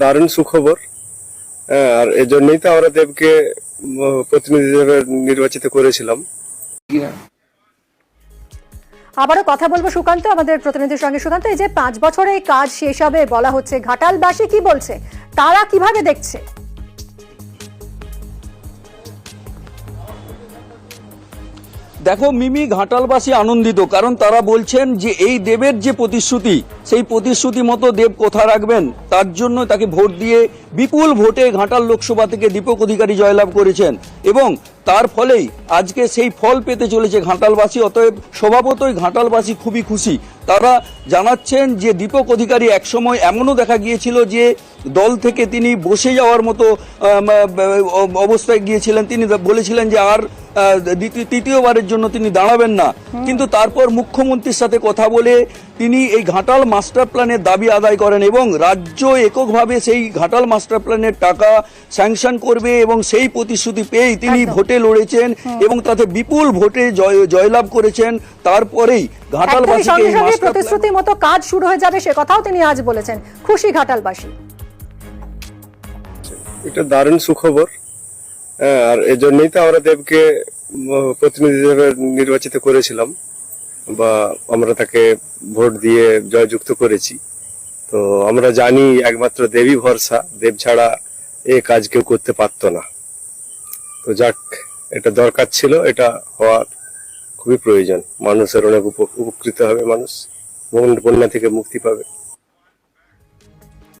দারুণ সুখবর। হ্যাঁ আর এজন্যই তো আমরা দেবকে প্রতিনিধি হিসেবে নির্বাচিত করেছিলাম। আবারও কথা বলব সুকান্ত, আমাদের প্রতিনিধির সঙ্গে। সুকান্ত, এই যে পাঁচ বছরে কাজ শেষ হবে বলা হচ্ছে, ঘাটালবাসী কি বলছে? তারা কীভাবে দেখছে? দেখো মিমি ঘাটালবাসী আনন্দিত, কারণ তারা বলছেন যে এই দেবের যে প্রতিশ্রুতি, সেই প্রতিশ্রুতি মতো দেব কোথা রাখবেন? তার জন্য তাকে ভোট দিয়ে বিপুল ভোটে ঘাটাল লোকসভা থেকে দীপক অধিকারী জয়লাভ করেছেন। এবং তার ফলেই আজকে সেই ফল পেতে চলেছে ঘাটালবাসী, অতএব স্বভাবতই ঘাটালবাসী খুবই খুশি। তারা জানাচ্ছেন যে দীপক অধিকারী একসময় এমনও দেখা গিয়েছিল যে দল থেকে তিনি বসে যাওয়ার মতো অবস্থায় গিয়েছিলেন। তিনি বলেছিলেন যে আর তৃতীয়বারের জন্য তিনি দাঁড়াবেন না। কিন্তু তারপর মুখ্যমন্ত্রীর সাথে কথা বলে তিনি এই ঘাটাল মাস্টার প্ল্যানের দাবি আদায় করেন এবং রাজ্য এককভাবে সেই ঘাটাল মাস্টার প্ল্যানের টাকা স্যাংশন করবে এবং সেই প্রতিশ্রুতি পেয়েই তিনি ভোটে লড়েছেন এবং তাতে বিপুল ভোটে জয় জয়লাভ করেছেন। তারপরেই ঘাটালবাসীকে এই মাস্টার প্রতিশ্রুতি মতো কাজ শুরু হয়ে যাবে সে কথাও তিনি আজ বলেছেন। খুশি ঘাটালবাসী। এটা দারুণ সুখবর। আর এজন্যই তো আমরা দেবকে প্রতিনিধি হিসেবে নির্বাচিত করেছিলাম বা আমরা তাকে ভোট দিয়ে জয়যুক্ত করেছি। তো আমরা জানি একমাত্র দেবী ভরসা, দেব ছাড়া এ কাজ কেউ করতে পারতো না। তো যাক, এটা দরকার ছিল, এটা হওয়ার খুবই প্রয়োজন। মানুষের অনেক উপ- উপকৃত হবে মানুষ বন্যা থেকে মুক্তি পাবে।